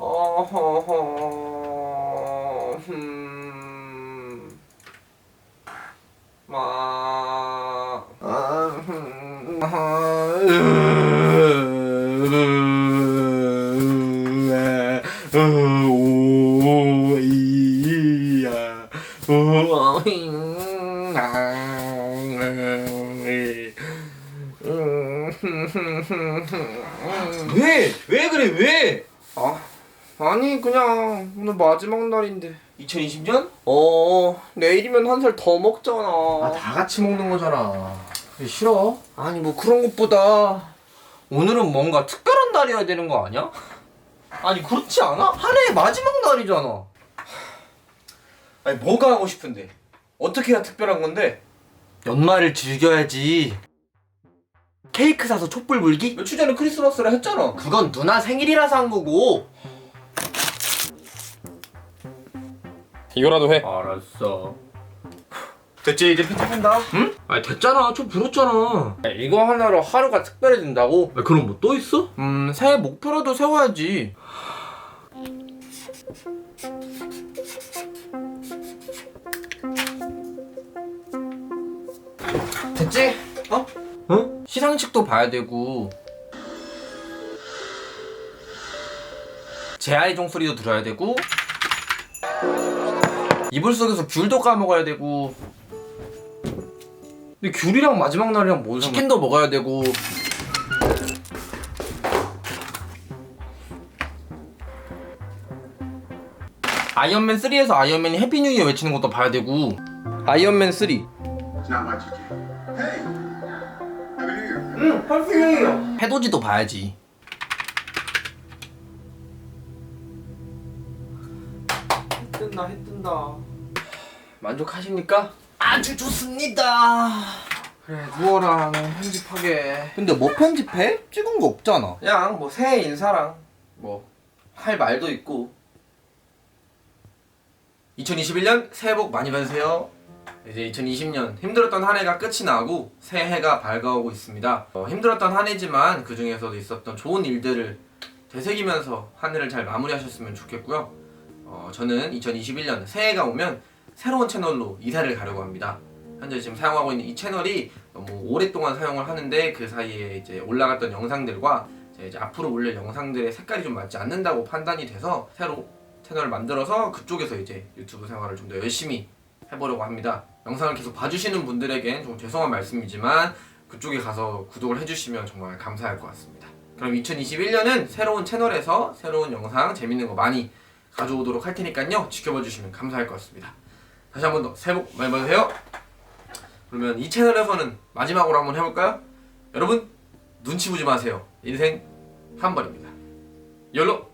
어허허 음. 마. 아, 음. 아, 으, 오, 이 야. 오, 음. 왜? 왜 그래 왜? 아, 아니 그냥 오늘 마지막 날인데 2020년? 어 내일이면 한 살 더 먹잖아 아 다 같이 먹는 거잖아. 싫어? 아니 뭐 그런 것보다 오늘은 뭔가 특별한 날이어야 되는 거 아니야? 아니 그렇지 않아? 한 해의 마지막 날이잖아 아니 뭐가 하고 싶은데? 어떻게 해야 특별한 건데? 연말을 즐겨야지 케이크 사서 촛불 불기? 며칠 전에 크리스마스라 했잖아. 그건 누나 생일이라서 한 거고 이거라도 해. 알았어 됐지 이제 편집한다. 응? 아니 됐잖아 좀 불었잖아 이거 하나로 하루가 특별해진다고? 그럼 뭐 또 있어? 음 새해 목표라도 세워야지 됐지? 어? 어? 시상식도 봐야 되고 제 아이 종소리도 들어야 되고 이불 속에서 귤도 까먹어야 되고 근데 귤이랑 마지막 날이랑 뭔 상관? 치킨도 먹어야 되고. 아이언맨 3에서 아이언맨이 해피 뉴 이어 외치는 것도 봐야 되고. 아이언맨 3. It's not my teaching. Hey, Happy New Year. 응, 해피 뉴 이어. 해돋이도 봐야지. 뜬다, 해 뜬다. 만족하십니까? 아주 좋습니다. 그래 누워라 너 편집하게 근데 뭐 편집해? 찍은 거 없잖아 그냥 뭐 새해 인사랑 뭐 할 말도 있고 2021년 새해 복 많이 받으세요 이제 2020년 힘들었던 한 해가 끝이 나고 새해가 밝아오고 있습니다 어, 힘들었던 한 해지만 그 중에서도 있었던 좋은 일들을 되새기면서 한 해를 잘 마무리하셨으면 좋겠고요 어, 저는 2021년 새해가 오면 새로운 채널로 이사를 가려고 합니다 현재 지금 사용하고 있는 이 채널이 너무 오랫동안 사용을 하는데 그 사이에 이제 올라갔던 영상들과 이제 앞으로 올릴 영상들의 색깔이 좀 맞지 않는다고 판단이 돼서 새로 채널을 만들어서 그쪽에서 이제 유튜브 생활을 좀 더 열심히 해보려고 합니다. 영상을 계속 봐주시는 분들에겐 좀 죄송한 말씀이지만 그쪽에 가서 구독을 해주시면 정말 감사할 것 같습니다. 그럼 2021년은 새로운 채널에서 새로운 영상 재밌는 거 많이 가져오도록 할 테니까요. 지켜봐 주시면 감사할 것 같습니다. 다시 한 번 더 새해 복 많이 받으세요. 그러면 이 채널에서는 마지막으로 한번 해볼까요? 여러분 눈치 보지 마세요. 인생 한 번입니다. 열로